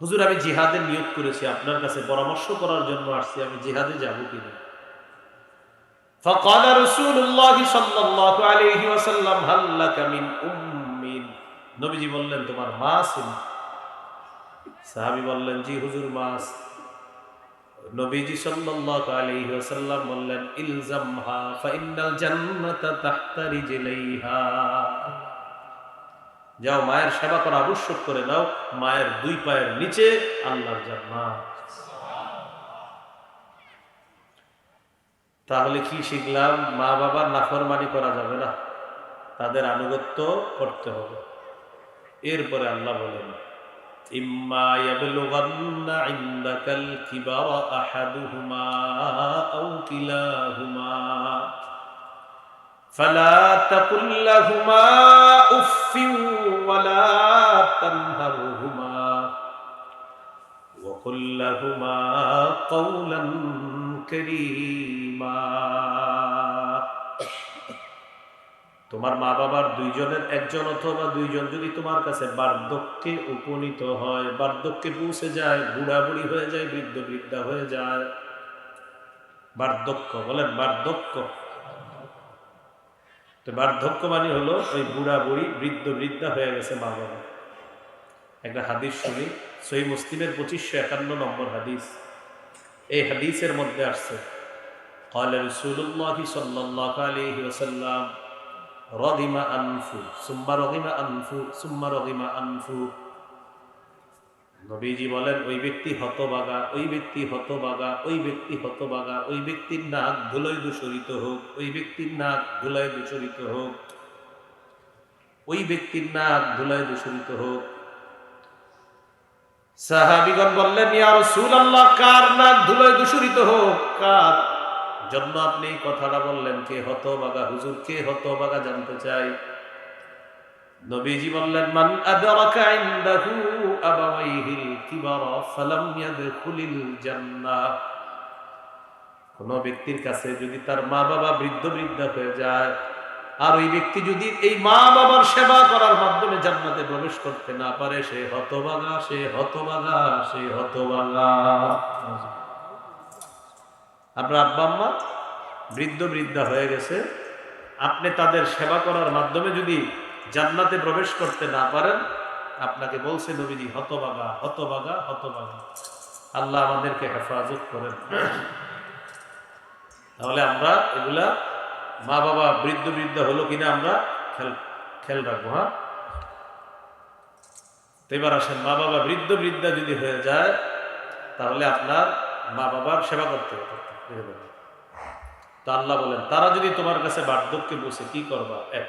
হুজুর আমি জিহাদের নিয়োগ করেছি আপনার কাছে পরামর্শ করার জন্য আসছি আমি জিহাদে যাব কিনা فقال رسول الله صلى الله عليه وسلم هل لك من أم নবীজি বললেন তোমার মা ছিল সাহাবী বললেন জি হুজুর মা আছে। নবীজি সাল্লাল্লাহু আলাইহি ওয়াসাল্লাম বললেন ইলজামহা ফাইন্নাল জান্নাতা তাহতা রিজলাইহা যাও, মায়ের সেবা করা আবশ্যক করে নাও, মায়ের দুই পায়ের নিচে আল্লাহর জান্নাত। তাহলে কি শিখলাম? মা বাবার নাফরমানি করা যাবে না। তাদের আনুগত্য করতে হবে। এরপরে আল্লাহ বলেন, ইম্মা আও কিলাহুমা। فلا تقل لهما اف ولا تنهرهما وقل لهما قولا كريما তোমার মা বাবার দুইজনের একজন অথবা দুইজন যদি তোমার কাছে বার্ধক্যে উপনীত হয় বার্ধক্যে পৌঁছে যায় বুড়া বুড়ি হয়ে যায় বৃদ্ধ বৃদ্ধা হয়ে যায় বার্ধক্য বলেন বার্ধক্য তো বার্ধক্য মানে হলো ওই বুড়া বুড়ি বৃদ্ধ বৃদ্ধা হয়ে গেছে মা বাবা একটা হাদিস শুনি সই মুসলিমের পঁচিশশো একান্ন নম্বর হাদিস এই হাদিসের মধ্যে আসছে قال رسول الله صلى الله عليه وسلم رغم أنفه ثم رغم أنفه ثم رغم أنفه নবীজি বলেন, ওই ব্যক্তি হতবাগা, ওই ব্যক্তি হতবাগা, ওই ব্যক্তি হতবাগা, ওই ব্যক্তির নাক ধুলোয় দূষরিত হোক, ওই ব্যক্তির নাক ধুলায় দূষরিত হোক, ওই ব্যক্তির নাক ধুলায় দূষরিত হোক। সাহাবিগণ বললেন, ইয়া রাসূলুল্লাহ, কার নাক ধুলোয় দূষরিত হোক? কার? জন্য আপনি কথাটা বললেন, কে হতবাগা হুজুর, কে হতবাগা জানতে চাই নবীজি বললেন, মান আদরাকা ইনদাহু কোন ব্যক্তির কাছে যদি তার মা বাবা বৃদ্ধ বৃদ্ধা হয়ে যায়, আর ওই ব্যক্তি যদি এই মা বাবার সেবা করার মাধ্যমে জান্নাতে প্রবেশ করতে না পারে, সে হতবাগা সে হতবাগা সে হতবাগা। আপনার আব্বা আম্মা বৃদ্ধ বৃদ্ধা হয়ে গেছে, আপনি তাদের সেবা করার মাধ্যমে যদি জান্নাতে প্রবেশ করতে না পারেন আপনাকে বলছে নবীজি হতবাগা হতবাগা হতবাগা আল্লাহ আমাদেরকে হেফাজত করেন। তাহলে আমরা এগুলা মা বাবা বৃদ্ধ বৃদ্ধ হলো কিনা আমরা খেল খেয়াল রাখব হ্যাঁ? এবার আসেন মা বাবা বৃদ্ধ বৃদ্ধা যদি হয়ে যায়, তাহলে আপনার মা বাবার সেবা করতে হবে। তো আল্লাহ বলেন, তারা যদি তোমার কাছে বার্ধক্যে বসে কি করবা? এক।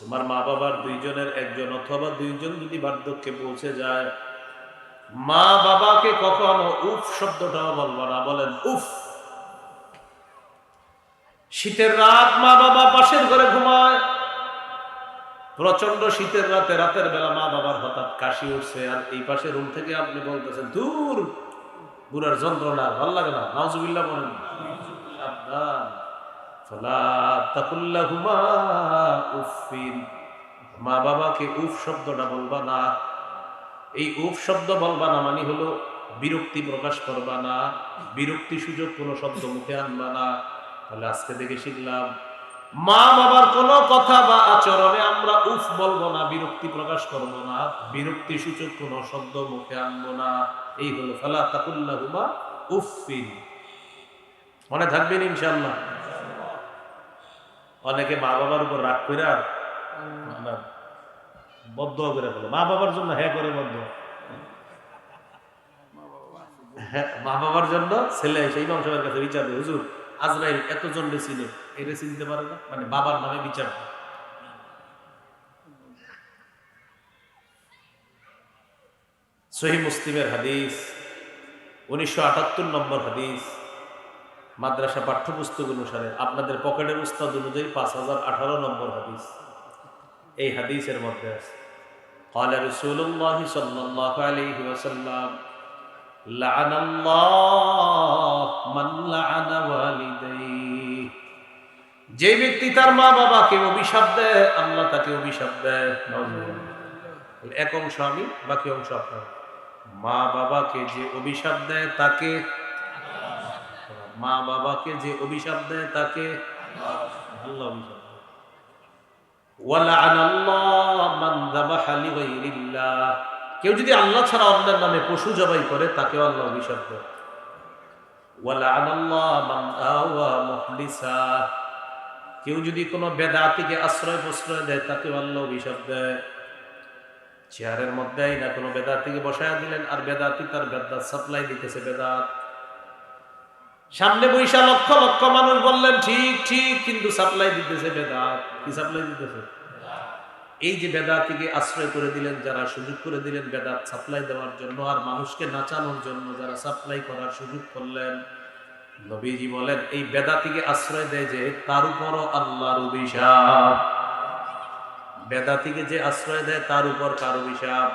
তোমার মা বাবার দুইজনের একজন অথবা দুইজন যদি বার্ধক্যে পৌঁছে যায়, মা বাবাকে কখনো উফ শব্দটাও বলব না, বলেন উফ। শীতের রাত মা বাবা পাশের ঘরে ঘুমায় প্রচণ্ড শীতের রাতে, রাতের বেলা মা বাবার হঠাৎ কাশি উঠছে, আর এই পাশে রুম থেকে আপনি বলতেছেন দূর বুড়ার যন্ত্রণা, ভালো লাগে না, নাউজুবিল্লাহ বলেন উফিন মা বাবাকে উফ শব্দটা বলবা না। এই উফ শব্দ বলবা না মানে হলো বিরক্তি প্রকাশ করবা না, বিরক্তি সুযোগ কোনো শব্দ মুখে আনবা না। তাহলে আজকে থেকে শিখলাম, মা বাবার কোনো কথা বা আচরণে আমরা উফ বলব না, বিরক্তি প্রকাশ করব না, বিরক্তি সূচক কোনো শব্দ মুখে আনব না। এই হলো ফালা তাকুল্লা হুমা উফিন মনে থাকবেন ইনশাল্লাহ অনেকে মা বাবার উপর রাগ করে আর বদ্ধ করে ফেলো। মা বাবার জন্য হ্যাঁ করে বদ্ধ। হ্যাঁ মা বাবার জন্য ছেলে সেই বংশের কাছে বিচার দেয় হুজুর আজরাইল এতজন চিনে এটা চিনতে পারে না? মানে বাবার নামে বিচার। সহি মুসলিমের হাদিস উনিশশো আটাত্তর নম্বর হাদিস। মাদ্রাসা পাঠ্যপুস্তক অনুসারে আপনাদের পকেটের উস্তাদ অনুযায়ী পাঁচ হাজার আঠারো নম্বর হাদিস এই হাদিসের মধ্যে আছে قال رسول الله صلى الله عليه وسلم لعن الله من لعن والديه যে ব্যক্তি তার মা বাবাকে অভিশাপ দেয় আল্লাহ তাকে অভিশাপ দেয় নাউজুবিল্লাহ। এক অংশ আমি বাকি অংশ আপনার মা বাবাকে যে অভিশাপ দেয় তাকে মা বাবাকে যে অভিশাপ দেয় তাকে। কেউ যদি আল্লাহ ছাড়া অন্যের নামে পশু জবাই করে, তাকেও আল্লাহ অভিশাপ দেয়। কেউ যদি কোনো বেদাতিকে আশ্রয় প্রশ্রয় দেয়, তাকেও আল্লাহ অভিশাপ দেয় চেয়ারের মধ্যে না কোনো বেদাতিকে বসায় দিলেন, আর বেদাতি তার বেদাত সাপ্লাই দিতেছে, বেদাত সামনে বৈশা লক্ষ লক্ষ মানুষ বললেন, ঠিক ঠিক, কিন্তু সাপ্লাই দিতেছে বেদাত। কি সাপ্লাই দিতেছে? এই যে বেদাতিকে আশ্রয় করে দিলেন, যারা সুযোগ করে দিলেন বেদাত সাপ্লাই দেওয়ার জন্য আর মানুষকে নাচানোর জন্য যারা সাপ্লাই করার সুযোগ করলেন, নবীজি বলেন, এই বেদাতিকে আশ্রয় দেয় যে তার উপরও আল্লাহর অভিশাপ। বেদাতিকে যে আশ্রয় দেয় তার উপর কার অভিশাপ?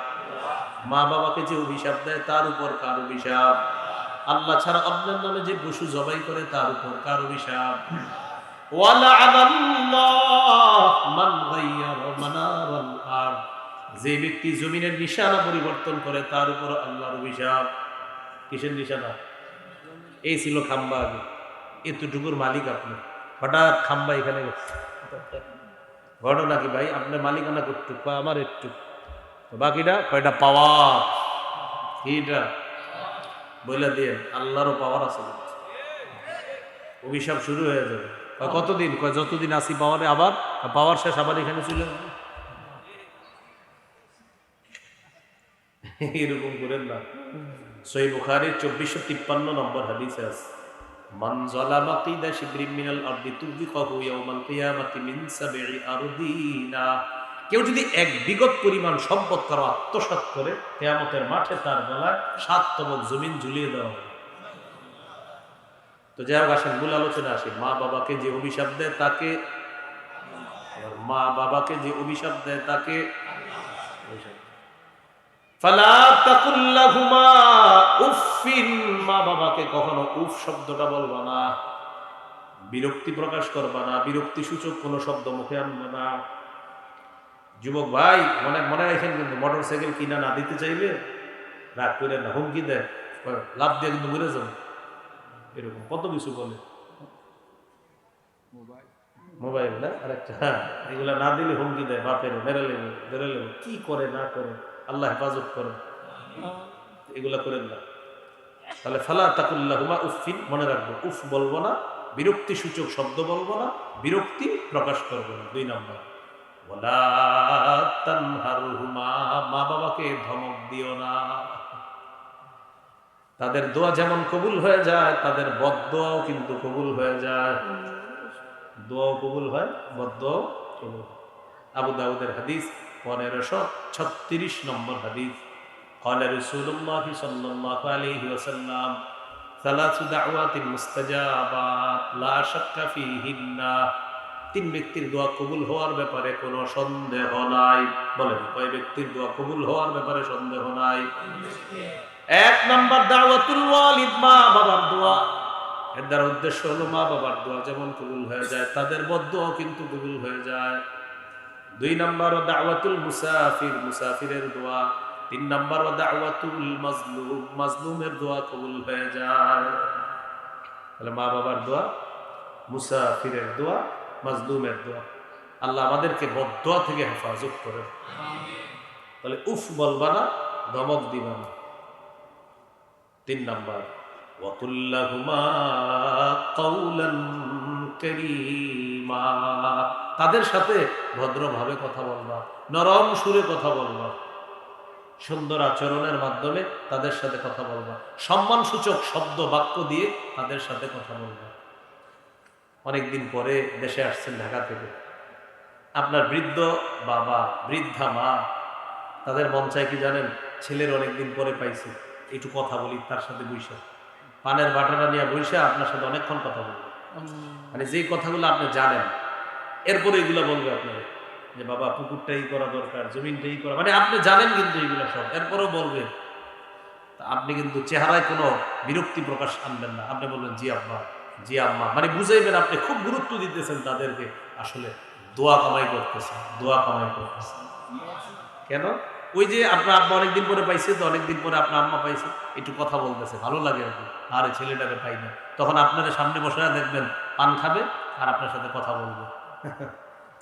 মা বাবাকে যে অভিশাপ দেয় তার উপর কার অভিশাপ? আল্লাহ ছাড়া অন্যের নামে যে পশু জবাই করে তার উপর কার অভিশাপ। যে ব্যক্তি জমিনের নিশানা পরিবর্তন করে তার উপর আল্লাহর অভিশাপ। কিসের নিশানা? এই ছিল খাম্বা আগে। এতটুকুর মালিক আপনি। হঠাৎ খাম্বা এখানে গেছে ঘটনা কি ভাই? আপনার মালিকানা করতে কয় আমার একটু। বাকিটা কয়টা? পাওয়া এইটা বলে দিয়ে, আল্লাহরও পাওয়ার আছে। অভিশাপ শুরু হয়ে যাবে। কতদিন? কয়, যতদিন আসি পাওয়ারে আবার পাওয়ার শেষ আবার এখানে চলে যাবে। এরকম করেন না। সই বুখারির চব্বিশশো তিপ্পান্ন নম্বর হাদিসে আছে, মান জালামা কিদা শিবরিম মিনাল আরদি তুযিকাহু ইয়াউমাল কিয়ামাতি মিন সাবঈ আরদিনা। কেউ যদি এক বিগত পরিমাণ সম্পদ কারও আত্মসাৎ করে, কেয়ামতের মাঠে তার গলায় সাত তবক জমিন ঝুলিয়ে দেওয়া হবে। তো যাই হোক, আসেন, মূল আলোচনা আসে। মা বাবাকে যে অভিশাপ দেয় তাকে মা বাবাকে যে অভিশাপ দেয় তাকে মা বাবাকে কখনো উফ শব্দটা বলবা না। বিরক্তি প্রকাশ করবা না। বিরক্তি সূচক কোনো শব্দ মুখে আনবা না। যুবক ভাই মনে মনে রাখেন কিন্তু মোটর সাইকেল কিনা না দিতে চাইলে রাগ করে না হুমকি দেয়। লাভ দিয়ে কিন্তু ঘুরে যাবে। এরকম কত কিছু বলে। মোবাইল। না? আরেকটা হ্যাঁ এগুলা না দিলে হুমকি দেয় বাপের মেরে লেবে বেড়ে লেবে কি করে না করে আল্লাহ হেফাজত করে এগুলা করেন না। তাহলে ফালা তাকুল্লাহুমা উফিন মনে রাখব উফ বলব না বিরক্তি সূচক শব্দ বলব না বিরক্তি প্রকাশ করব না দুই নম্বর। মা বাবাকে ধমক দিও না তাদের দোয়া যেমন কবুল হয়ে যায় তাদের বদদোয়াও কিন্তু কবুল হয়ে যায় দোয়াও কবুল হয় বদদোয়াও কবুল হয়। আবু দাউদের হাদিস পনেরোশো ছত্রিশ নম্বর হাদিস قال رسول الله صلى الله عليه وسلم ثلاث دعوات مستجابات لا شك فيهن তিন ব্যক্তির দোয়া কবুল হওয়ার ব্যাপারে কোনো সন্দেহ নাই। বলেন, কয় ব্যক্তির দোয়া কবুল হওয়ার ব্যাপারে সন্দেহ নাই? এক নাম্বার দাওয়াতুল ওয়ালিদ, মা বাবার দোয়া। এর দ্বারা উদ্দেশ্য হলো মা বাবার দোয়া যেমন কবুল হয়ে যায়, তাদের বদোয়াও কিন্তু কবুল হয়ে যায়। দুই নাম্বার দাওয়াতুল মুসাফির, মুসাফিরের দোয়া। তিন নাম্বার দাওয়াতুল মাজলুম, মাজলুমের দোয়া কবুল হয়ে যায়। তাহলে মা বাবার দোয়া, মুসাফিরের দোয়া মাজলুমের দোয়া। আল্লাহ আমাদেরকে বদোয়া থেকে হেফাজত করে তাহলে উফ বলবা না, ধমক দিবা তিন নাম্বার তাদের সাথে ভদ্রভাবে কথা বলবা, নরম সুরে কথা বলবা, সুন্দর আচরণের মাধ্যমে তাদের সাথে কথা বলবা, সম্মানসূচক শব্দ বাক্য দিয়ে তাদের সাথে কথা বলবা। অনেকদিন পরে দেশে আসছেন ঢাকা থেকে। আপনার বৃদ্ধ বাবা, বৃদ্ধা মা, তাদের মন চায় কি জানেন? ছেলের অনেকদিন পরে পাইছে। একটু কথা বলি, তার সাথে বইসা পানের বাটাটা নিয়ে বইসা আপনার সাথে অনেকক্ষণ কথা বলব। মানে যেই কথাগুলো আপনি জানেন, এরপরে এগুলো বলবে আপনাকে। যে বাবা পুকুরটা এই করা দরকার জমিনটা এই করা। মানে আপনি জানেন কিন্তু এইগুলো সব, এরপরেও বলবে। আপনি কিন্তু চেহারায় কোনো বিরক্তি প্রকাশ আনবেন না। আপনি বলবেন, জি আব্বা জি আম্মা মানে বুঝাইবেন আপনি, খুব গুরুত্ব দিতেছেন তাদেরকে। আসলে দোয়া কামাই করতেছেন, দোয়া কামাই করতেছেন। কেন? ওই যে আপনার আব্বা অনেকদিন পরে পাইছে তো, অনেকদিন পরে আপনার আম্মা পাইছে, একটু কথা বলতেছে, ভালো লাগে আর কি। আর ছেলেটাকে পাই না। তখন আপনাদের সামনে বসে দেখবেন, পান খাবে আর আপনার সাথে কথা বলবে।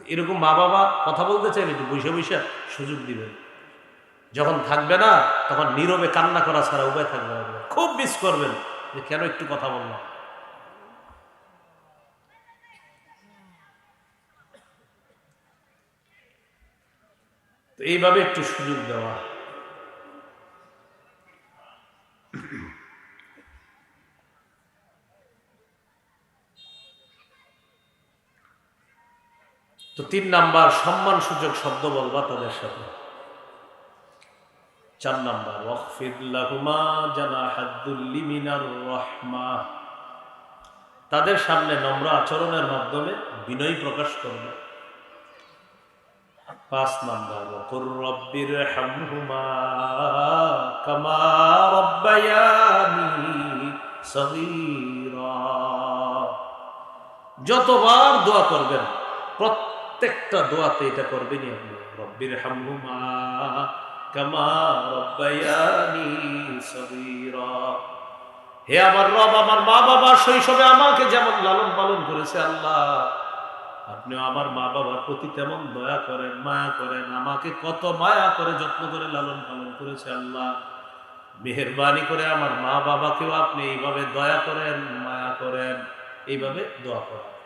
এরকম মা বাবা কথা বলতে চাইলে একটু বসে বসে সুযোগ দিবেন। যখন থাকবে না, তখন নীরবে কান্না করা ছাড়া উপায় থাকবে খুব মিস করবেন যে কেন একটু কথা বললাম। তো এইভাবে একটু সুযোগ দেওয়া। তো তিন নাম্বার সম্মান সূচক শব্দ বলবা তাদের সাথে। চার নাম্বার ওয়াকফিদ লাহুমা জানাহাদ্দুল্লি মিনার রহমা। তাদের সামনে নম্র আচরণের মাধ্যমে বিনয় প্রকাশ করবে। পাঁচ নাম্বার, ওকুর রব্বির যতবার দোয়া করবেন, প্রত্যেকটা দোয়াতে এটা করবেনই আপনি। রব্বির হামহুমা কামা রব্বায়ানি হে আমার রব, আমার মা বাবা শৈশবে আমাকে যেমন লালন পালন করেছে, আল্লাহ আপনিও আমার মা বাবার প্রতি তেমন দয়া করেন, মায়া করেন, আমাকে কত মায়া করে যত্ন করে লালন পালন করেছে আল্লাহ। মেহরবানি করে আমার মা বাবাকেও আপনি এইভাবে দয়া করেন, মায়া করেন, এইভাবে দোয়া করেন।